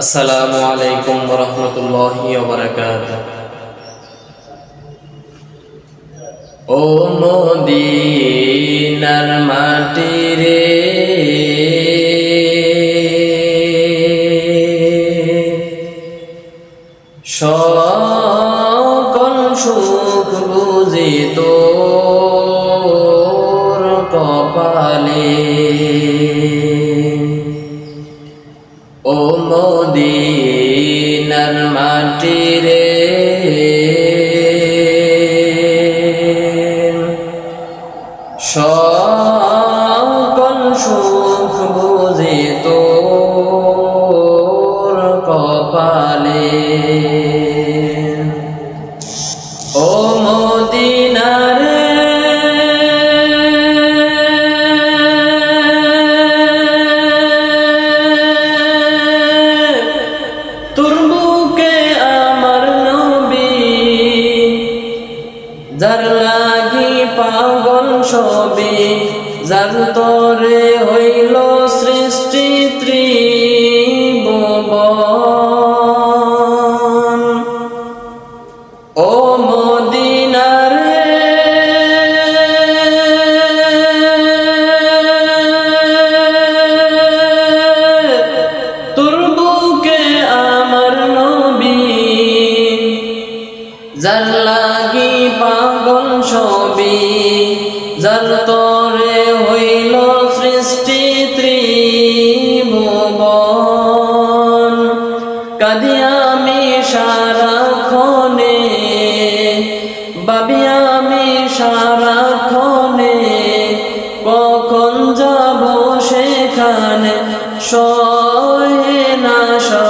আসসালামু আলাইকুম রহমতুল্লাহি ও মদিনার মাটি রে সকল সুখ বুঝি তোর মদিনার মাটি রে কপালে। ও মদিনার যার লাগি পাগল সবে যার তরে হইল সৃষ্টি ত্রিভুবন। যার লাগি পাগল সবি যার তরে হইল সৃষ্টি ত্রিভুবন। কাঁদি আমি সারাক্ষণে, ভাবি আমি সারাক্ষণে, কখন যাব সেখানে সহে না সহে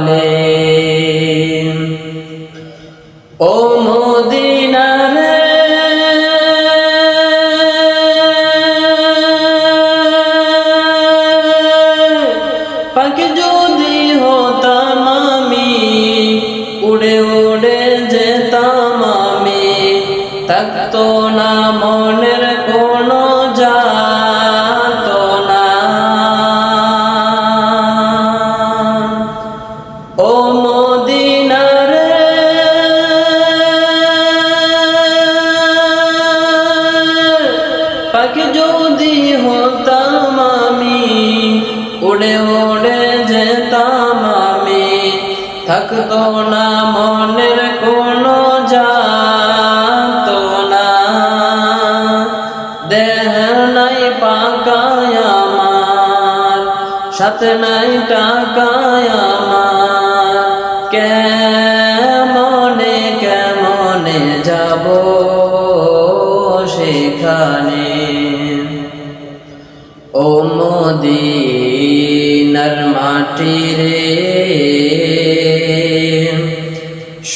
কপালে ও মদিনার পাখি যদি হতাম আমি উড়ে উড়ে যেতাম আমি থাকতো না মনের থাকতো না মনের কোনো যাত না। দেহ নাই পাকায় আমার, সাথে নাই টাকায় আমার। কেমনে কেমনে যাব সেখানে? ও মদিনার মাটি রে